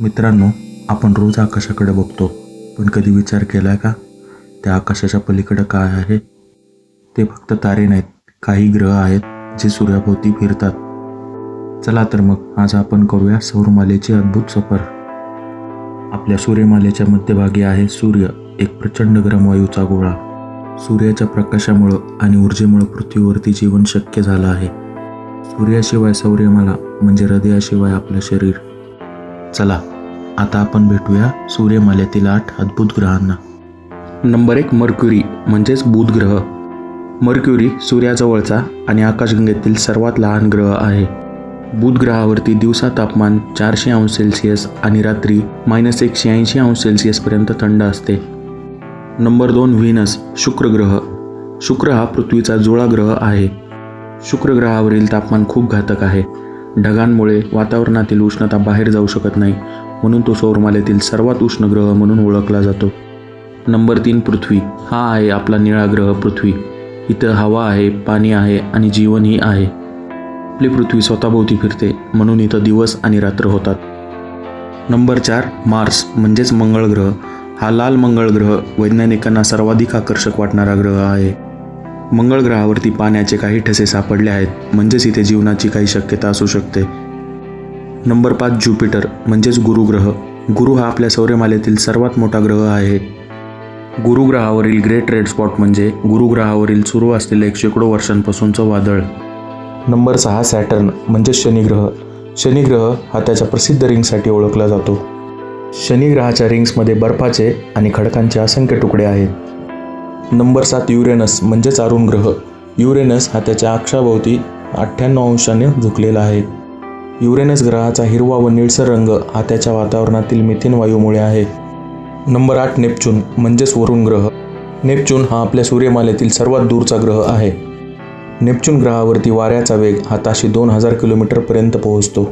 मित्रांनो आपण रोज आकाशाकडे बघतो. पण कधी विचार केला आहे का? त्या आकाशाच्या पलीकडं काय आहे? ते फक्त तारे नाहीत काही ग्रह आहेत जे सूर्याभोवती फिरतात. चला तर मग आज आपण करूया सौरमालेची अद्भुत सफर. आपल्या सूर्यमालेच्या मध्यभागी आहे सूर्य एक प्रचंड गरम वायूचा गोळा. सूर्याच्या प्रकाशामुळं आणि ऊर्जेमुळं पृथ्वीवरती जीवन शक्य झालं आहे. सूर्याशिवाय सौर्यमाला म्हणजे हृदयाशिवाय आपलं शरीर चला आता आपण भेटूया सूर्यमाल्यातील आठ अद्भुत ग्रहांना. नंबर एक मर्क्युरी म्हणजेच बुध ग्रह. मर्क्युरी सूर्याजवळचा आणि आकाशगंगेतील सर्वात लहान ग्रह आहे. बुध ग्रहावरती दिवसा तापमान चारशे अंश सेल्सिअस आणि रात्री मायनस एकशे ऐंशी अंश सेल्सिअसपर्यंत थंड असते. नंबर दोन व्हीनस शुक्र ग्रह. शुक्र हा पृथ्वीचा जुळा ग्रह आहे. शुक्र ग्रहावरील तापमान खूप घातक आहे. ढगांमुळे वातावरणातील उष्णता बाहेर जाऊ शकत नाही म्हणून तो सौरमालेतील सर्वात उष्ण ग्रह म्हणून ओळखला जातो. नंबर तीन पृथ्वी. हा आहे आपला निळा ग्रह पृथ्वी. इथं हवा आहे पाणी आहे आणि जीवनही आहे. आपली पृथ्वी स्वतःभोवती फिरते म्हणून इथं दिवस आणि रात्र होतात. नंबर चार मार्स म्हणजेच मंगळ ग्रह. हा लाल मंगळ ग्रह वैज्ञानिकांना सर्वाधिक आकर्षक वाटणारा ग्रह आहे. मंगळ ग्रहावरती पाण्याचे काही ठसे सापडले आहेत. म्हणजेच इथे जीवनाची काही शक्यता असू शकते. नंबर पाच ज्युपिटर म्हणजेच गुरुग्रह. गुरु हा आपल्या सौरमालेतील सर्वात मोठा ग्रह आहे. गुरुग्रहावरील ग्रेट रेड स्पॉट म्हणजे गुरुग्रहावरील सुरू असलेलं एक शेकडो वर्षांपासूनचं वादळ. नंबर सहा सॅटर्न म्हणजेच शनिग्रह. शनिग्रह हा त्याच्या प्रसिद्ध रिंगसाठी ओळखला जातो. शनिग्रहाच्या रिंग्समध्ये बर्फाचे आणि खडकांचे असंख्य तुकडे आहेत. नंबर सात युरेनस म्हणजेच अरुण ग्रह. युरेनस हा त्याच्या अक्षाभोवती अठ्ठ्याण्णव अंशाने झुकलेला आहे. युरेनस ग्रहाचा हिरवा व निळसर रंग हा त्याच्या वातावरणातील मिथेन वायूमुळे आहे. नंबर आठ नेपच्यून म्हणजेच वरुण ग्रह. नेपच्यून हा आपल्या सूर्यमालेतील सर्वात दूरचा ग्रह आहे. नेपच्यून ग्रहावरती वाऱ्याचा वेग हा ताशी दोन हजार किलोमीटरपर्यंत पोहोचतो.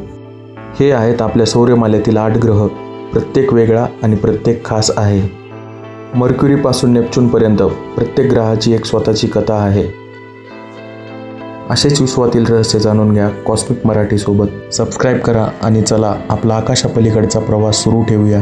हे आहेत आपल्या सौर्यमालेतील आठ ग्रह. प्रत्येक वेगळा आणि प्रत्येक खास आहे. मर्क्युरीपासून नेपच्यूनपर्यंत प्रत्येक ग्रहाची एक स्वतःची कथा आहे. असेच विश्वातील रहस्य जाणून घ्या कॉस्मिक मराठीसोबत सबस्क्राईब करा आणि चला आपला आकाशापलीकडचा प्रवास सुरू ठेवूया.